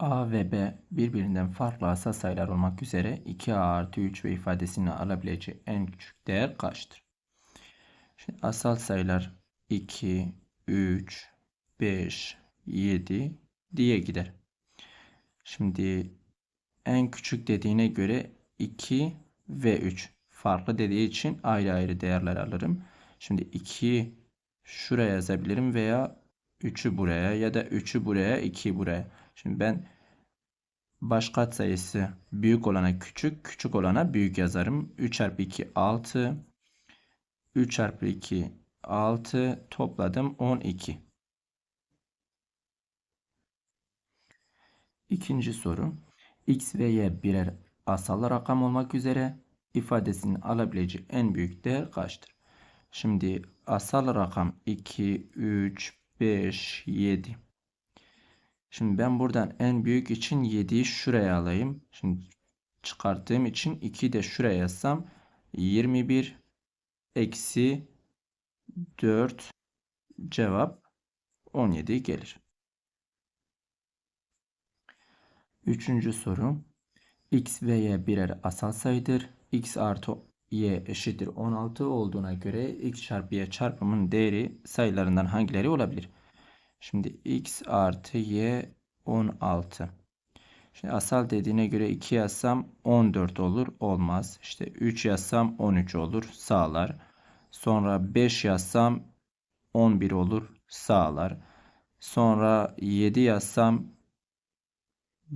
A ve B birbirinden farklı asal sayılar olmak üzere 2A artı 3 ve ifadesini alabileceği en küçük değer kaçtır? Şimdi asal sayılar 2, 3, 5, 7 diye gider. Şimdi en küçük dediğine göre 2 ve 3 farklı dediği için ayrı ayrı değerler alırım. Şimdi 2'yi şuraya yazabilirim veya 3'ü buraya ya da 3'ü buraya 2'yi buraya. Şimdi ben baş sayısı büyük olana küçük, küçük olana büyük yazarım. 3 çarpı 2 6. 3 çarpı 2 6 topladım 12. İkinci soru. X ve Y birer asal rakam olmak üzere ifadesinin alabileceği en büyük değer kaçtır? Şimdi asal rakam 2, 3, 5, 7. Şimdi ben buradan en büyük için 7'yi şuraya alayım. Şimdi çıkarttığım için 2'yi de şuraya yazsam 21 eksi 4 cevap 17 gelir. Üçüncü soru. X ve Y birer asal sayıdır. X artı Y eşittir 16 olduğuna göre X çarpı Y çarpımının değeri sayılarından hangileri olabilir? Şimdi x artı y 16. Şimdi asal dediğine göre 2 yazsam 14 olur. Olmaz. İşte 3 yazsam 13 olur. Sağlar. Sonra 5 yazsam 11 olur. Sağlar. Sonra 7 yazsam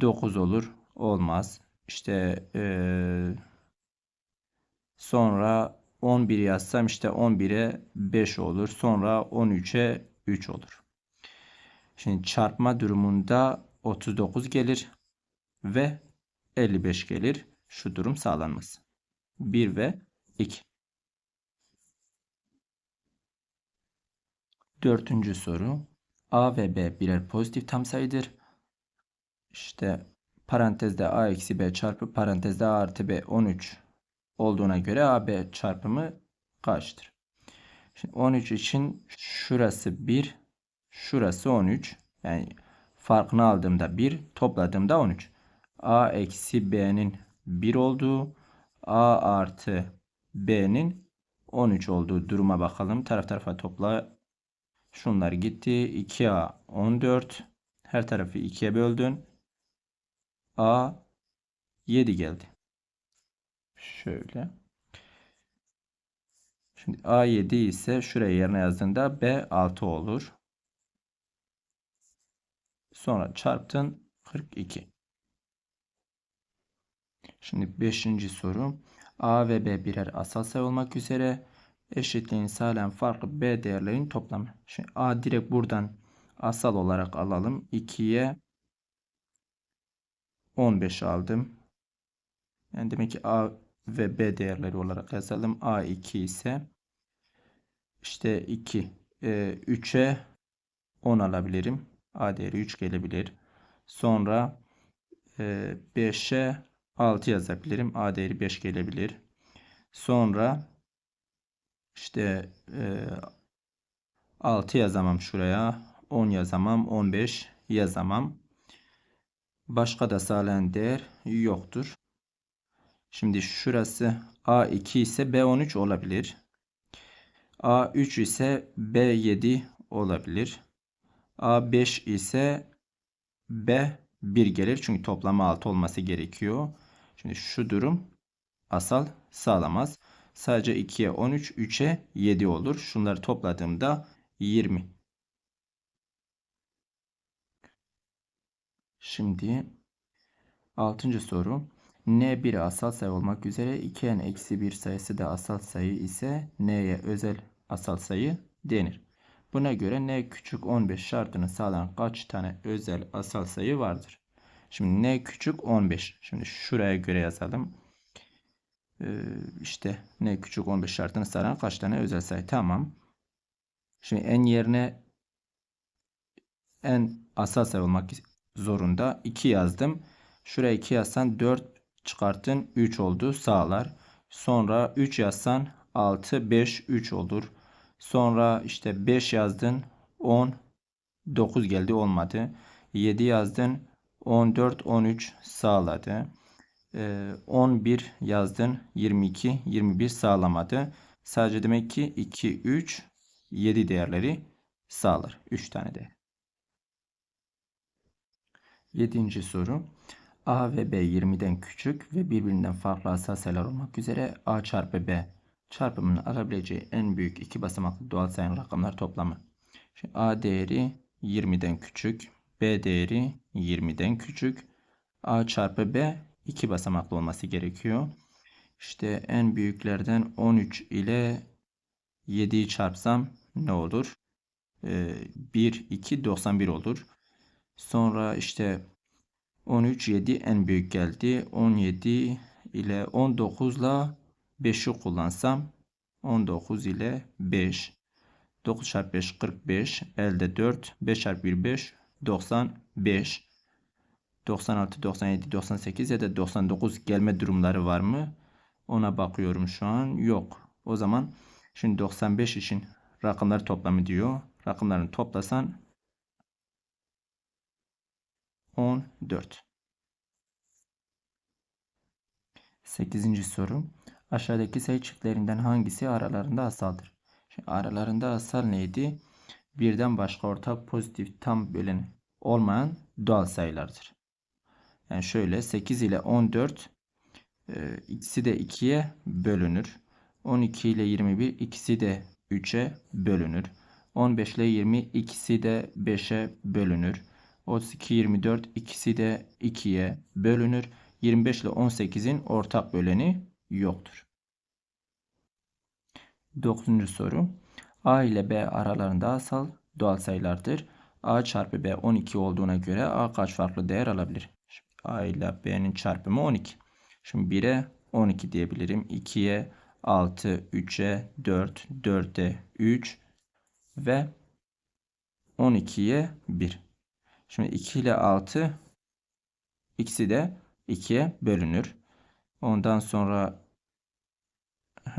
9 olur. Olmaz. İşte ee, sonra 11 yazsam işte 11'e 5 olur. Sonra 13'e 3 olur. Şimdi çarpma durumunda 39 gelir ve 55 gelir. Şu durum sağlanmaz. 1 ve 2. Dördüncü soru. A ve B birer pozitif tam sayıdır. İşte parantezde A eksi B çarpı parantezde A artı B 13 olduğuna göre AB çarpımı kaçtır? Şimdi 13 için şurası 1, Şurası 13. Yani farkını aldığımda 1, topladığımda 13. A eksi B'nin 1 olduğu, A artı B'nin 13 olduğu duruma bakalım. Taraf tarafa topla. Şunlar gitti. 2A 14. Her tarafı 2'ye böldün. A 7 geldi. Şöyle. Şimdi A 7 ise şuraya yerine yazdığında B 6 olur. Sonra çarptın 42. Şimdi 5. soru. A ve B birer asal sayı olmak üzere eşitliğin sağlayan farklı B değerlerin toplamı. Şimdi A direkt buradan asal olarak alalım. 2'ye 15 aldım. Yani demek ki A ve B değerleri olarak yazalım. A 2 ise işte 2 3'e 10 alabilirim. A değeri 3 gelebilir. Sonra e, 5'e 6 yazabilirim. A değeri 5 gelebilir. Sonra işte e, 6 yazamam şuraya. 10 yazamam. 15 yazamam. Başka da sağlayan değer yoktur. Şimdi şurası A2 ise B13 olabilir. A3 ise B7 olabilir. A5 ise B1 gelir. Çünkü toplamı 6 olması gerekiyor. Şimdi şu durum asal sağlamaz. Sadece 2'ye 13, 3'e 7 olur. Şunları topladığımda 20. Şimdi 6. soru. N bir asal sayı olmak üzere 2n eksi 1 sayısı da asal sayı ise n'ye özel asal sayı denir. Buna göre n küçük 15 şartını sağlayan kaç tane özel asal sayı vardır? Şimdi n küçük 15. Şimdi şuraya göre yazalım. Ee, işte n küçük 15 şartını sağlayan kaç tane özel sayı? Tamam. Şimdi n yerine n asal sayı olmak zorunda. 2 yazdım. Şuraya 2 yazsan 4 çıkartın 3 oldu sağlar. Sonra 3 yazsan 6 5 3 olur. Sonra işte 5 yazdın 10 9 geldi olmadı. 7 yazdın 14, 13 sağladı. Ee, 11 yazdın. 22, 21 sağlamadı. Sadece demek ki 2, 3, 7 değerleri sağlar. 3 tane değer. Yedinci soru. A ve B 20'den küçük ve birbirinden farklı sayılar olmak üzere A çarpı B çarpımının alabileceği en büyük iki basamaklı doğal sayı rakamlar toplamı. Şimdi A değeri 20'den küçük, B değeri 20'den küçük. A çarpı B iki basamaklı olması gerekiyor. İşte en büyüklerden 13 ile 7'yi çarpsam ne olur? Ee, 1, 2, 91 olur. Sonra işte 13, 7 en büyük geldi. 17 ile 19 ile 5'i kullansam 19 ile 5. 9 çarpı 5 45. Elde 4. 5 çarpı 1 5. 95. 96, 97, 98 ya da 99 gelme durumları var mı? Ona bakıyorum şu an. Yok. O zaman şimdi 95 için rakamlar toplamı diyor. Rakamlarını toplasan 14. 8. soru. Aşağıdaki sayı çiftlerinden hangisi aralarında asaldır? Şimdi aralarında asal neydi? Birden başka ortak pozitif tam bölen olmayan doğal sayılardır. Yani şöyle 8 ile 14 e, ikisi de 2'ye bölünür. 12 ile 21 ikisi de 3'e bölünür. 15 ile 20 ikisi de 5'e bölünür. 32, 24 ikisi de 2'ye bölünür. 25 ile 18'in ortak böleni yoktur. 9. soru. A ile B aralarında asal doğal sayılardır. A çarpı B 12 olduğuna göre A kaç farklı değer alabilir? Şimdi A ile B'nin çarpımı 12. Şimdi 1'e 12 diyebilirim. 2'ye 6, 3'e 4, 4'e 3 ve 12'ye 1. Şimdi 2 ile 6 ikisi de 2'ye bölünür. Ondan sonra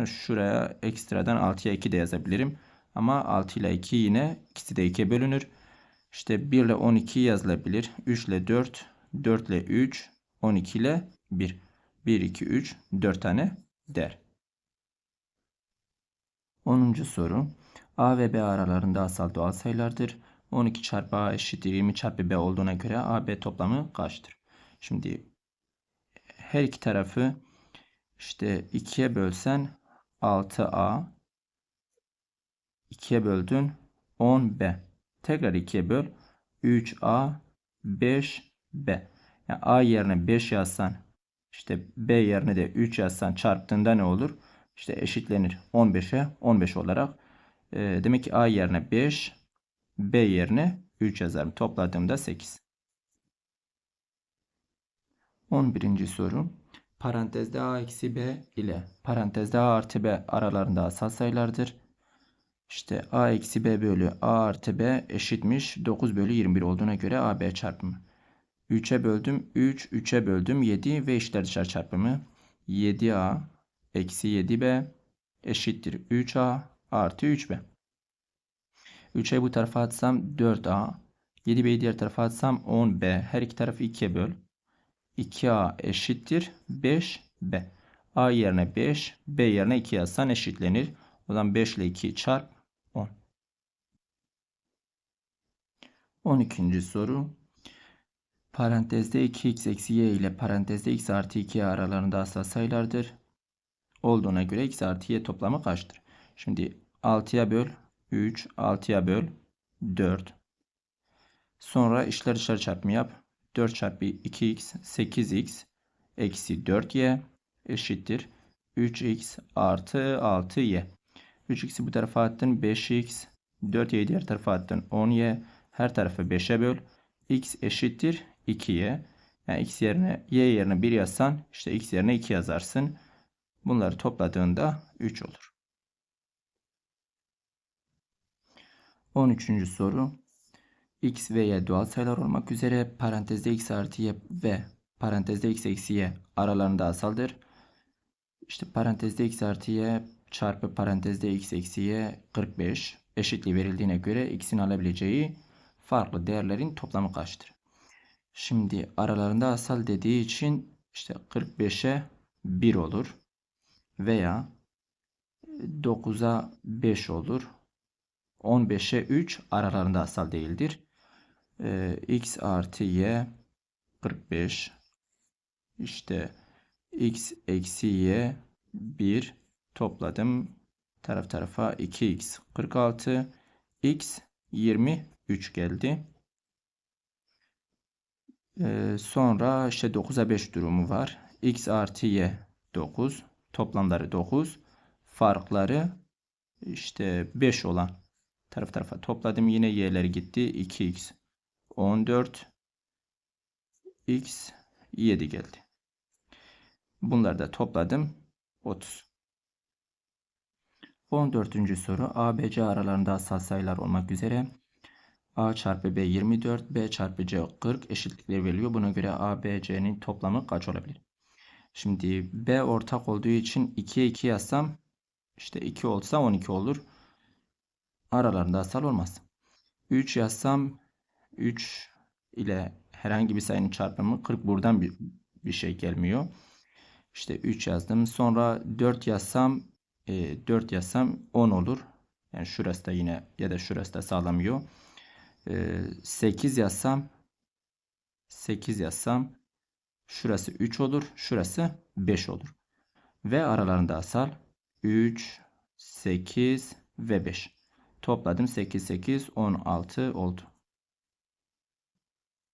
şuraya ekstradan 6'ya 2 de yazabilirim. Ama 6 ile 2 yine ikisi de 2'ye bölünür. İşte 1 ile 12 yazılabilir. 3 ile 4, 4 ile 3, 12 ile 1. 1, 2, 3, 4 tane der. 10. soru. A ve B aralarında asal doğal sayılardır. 12 çarpı A eşittir 20 çarpı B olduğuna göre A, B toplamı kaçtır? Şimdi her iki tarafı işte 2'ye bölsen 6A 2'ye böldün 10B. Tekrar 2'ye böl 3A 5B. Yani A yerine 5 yazsan işte B yerine de 3 yazsan çarptığında ne olur? İşte eşitlenir 15'e 15 olarak. E, demek ki A yerine 5 B yerine 3 yazarım. Topladığımda 8. 11. soru. Parantezde a eksi b ile parantezde a artı b aralarında asal sayılardır. İşte a eksi b bölü a artı b eşitmiş 9 bölü 21 olduğuna göre a b çarpımı. 3'e böldüm 3, 3'e böldüm 7 ve işler dışarı çarpımı. 7a eksi 7b eşittir 3a artı 3b. 3'e bu tarafa atsam 4a. 7b'yi diğer tarafa atsam 10b. Her iki tarafı 2'ye böl. 2a eşittir 5b. a yerine 5, b yerine 2 yazsan eşitlenir. O zaman 5 ile 2 çarp 10. 12. soru. Parantezde 2x eksi y ile parantezde x artı 2 aralarında asal sayılardır. Olduğuna göre x artı y toplamı kaçtır? Şimdi 6'ya böl 3, 6'ya böl 4. Sonra işler dışarı çarpımı yap. 4 çarpı 2x 8x eksi 4y eşittir 3x artı 6y. 3x'i bu tarafa attın 5x 4y'yi diğer tarafa attın 10y her tarafı 5'e böl x eşittir 2y. Yani x yerine y yerine 1 yazsan işte x yerine 2 yazarsın. Bunları topladığında 3 olur. 13. soru x ve y doğal sayılar olmak üzere parantezde x artı y ve parantezde x eksi y aralarında asaldır. İşte parantezde x artı y çarpı parantezde x eksi y 45 eşitliği verildiğine göre x'in alabileceği farklı değerlerin toplamı kaçtır? Şimdi aralarında asal dediği için işte 45'e 1 olur. Veya 9'a 5 olur. 15'e 3 aralarında asal değildir. Ee, x artı y 45 işte x eksi y 1 topladım. Taraf tarafa 2x 46 x 23 geldi. Ee, sonra işte 9'a 5 durumu var. x artı y 9 toplamları 9 farkları işte 5 olan taraf tarafa topladım. Yine y'ler gitti. 2x 14 x 7 geldi. Bunları da topladım. 30. 14. soru ABC aralarında asal sayılar olmak üzere A çarpı B 24, B çarpı C 40 eşitlikleri veriliyor. Buna göre A, B, C'nin toplamı kaç olabilir? Şimdi B ortak olduğu için 2'ye 2 yazsam işte 2 olsa 12 olur. Aralarında asal olmaz. 3 yazsam 3 ile herhangi bir sayının çarpımı 40 buradan bir, bir şey gelmiyor. İşte 3 yazdım. Sonra 4 yazsam e, 4 yazsam 10 olur. Yani şurası da yine ya da şurası da sağlamıyor. E, 8 yazsam 8 yazsam şurası 3 olur. Şurası 5 olur. Ve aralarında asal 3, 8 ve 5. Topladım 8, 8, 16 oldu.